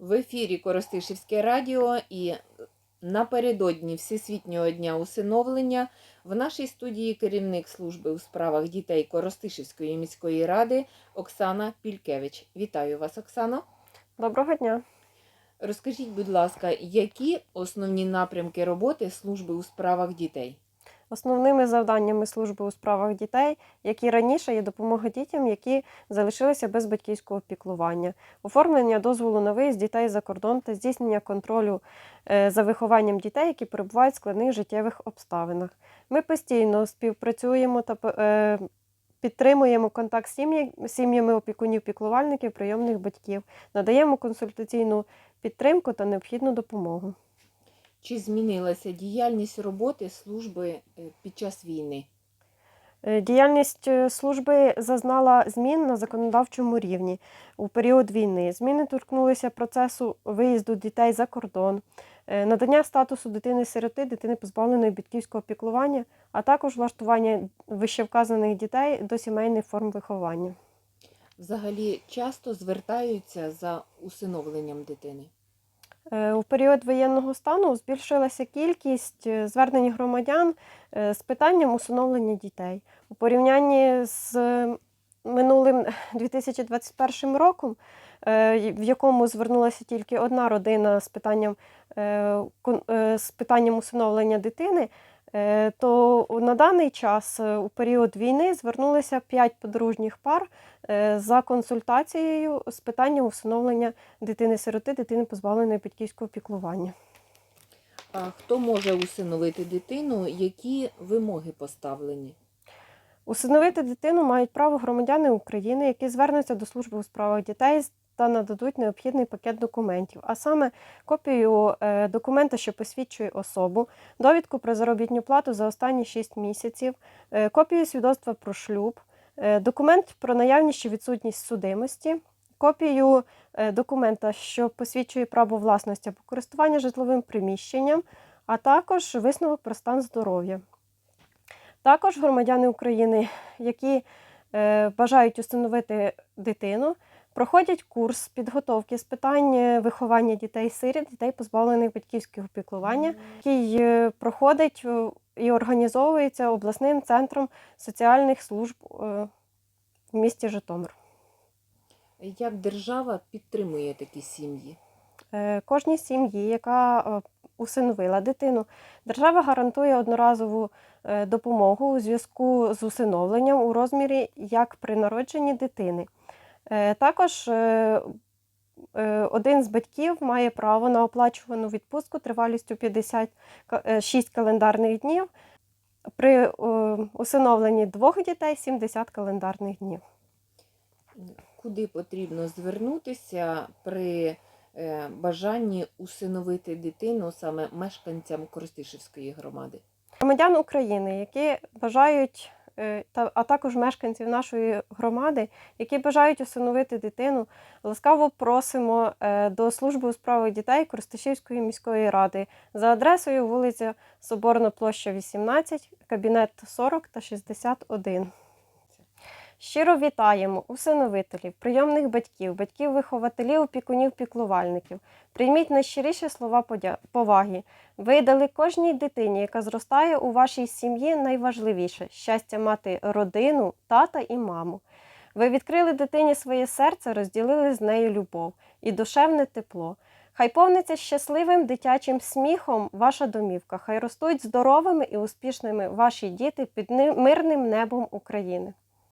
В ефірі Коростишівське радіо і напередодні Всесвітнього дня усиновлення в нашій студії керівник служби у справах дітей Коростишівської міської ради Оксана Пількевич. Вітаю вас, Оксано. Доброго дня. Розкажіть, будь ласка, які основні напрямки роботи служби у справах дітей? Основними завданнями служби у справах дітей, як і раніше, є допомога дітям, які залишилися без батьківського піклування, оформлення дозволу на виїзд дітей за кордон та здійснення контролю е, за вихованням дітей, які перебувають в складних життєвих обставинах. Ми постійно співпрацюємо та е, підтримуємо контакт з сім'ями опікунів, піклувальників, прийомних батьків, надаємо консультаційну підтримку та необхідну допомогу. Чи змінилася діяльність роботи служби е, під час війни? Е, Діяльність е, служби зазнала змін на законодавчому рівні у період війни. Зміни торкнулися процесу виїзду дітей за кордон, надання статусу дитини-сироти, дитини позбавленої батьківського піклування, а також влаштування вищевказаних дітей до сімейних форм виховання. Взагалі часто звертаються за усиновленням дитини. Е, У період воєнного стану збільшилася кількість е, звернень громадян е, з питанням усиновлення дітей. У порівнянні з е, минулим 2021 роком, е, в якому звернулася тільки одна родина з питанням, е, е, з питанням усиновлення дитини, е, то на даний час е, у період війни звернулися 5 подружніх пар е, за консультацією з питанням усиновлення дитини-сироти, дитини позбавленої батьківського піклування. А хто може усиновити дитину? Які вимоги поставлені? Усиновити дитину мають право громадяни України, які звернуться до служби у справах дітей та нададуть необхідний пакет документів, а саме копію е, документа, що посвідчує особу, довідку про заробітну плату за останні 6 місяців, е, копію свідоцтва про шлюб, е, документ про наявність чи відсутність судимості, копію документа, що посвідчує право власності або користування житловим приміщенням, а також висновок про стан здоров'я. Також громадяни України, які е, бажають установити дитину, проходять курс підготовки з питань е, виховання дітей-сиріт, дітей, позбавлених батьківського піклування, який е, проходить і організовується обласним центром соціальних служб в місті Житомир. Як держава підтримує такі сім'ї? Кожній сім'ї, яка усиновила дитину, держава гарантує одноразову е, допомогу у зв'язку з усиновленням у розмірі як при народженні дитини. Е, Також е, один з батьків має право на оплачувану відпустку тривалістю 56 календарних днів. При усиновленні двох дітей 70 календарних днів. Куди потрібно звернутися при бажанні усиновити дитину саме мешканцям Коростишівської громади? Громадян України, які бажають, е, а також мешканців нашої громади, які бажають усиновити дитину, ласкаво просимо е, до служби у справах дітей Коростишівської міської ради за адресою вулиця Соборна площа 18, кабінет 40 та 61. Щиро вітаємо усиновителів, прийомних батьків, батьків-вихователів, опікунів, піклувальників. Прийміть найщиріші слова поваги. Ви дали кожній дитині, яка зростає у вашій сім'ї, найважливіше щастя мати родину, тата і маму. Ви відкрили дитині своє серце, розділили з нею любов і душевне тепло. Хай повниться щасливим дитячим сміхом ваша домівка. Хай ростуть здоровими і успішними ваші діти під мирним небом України.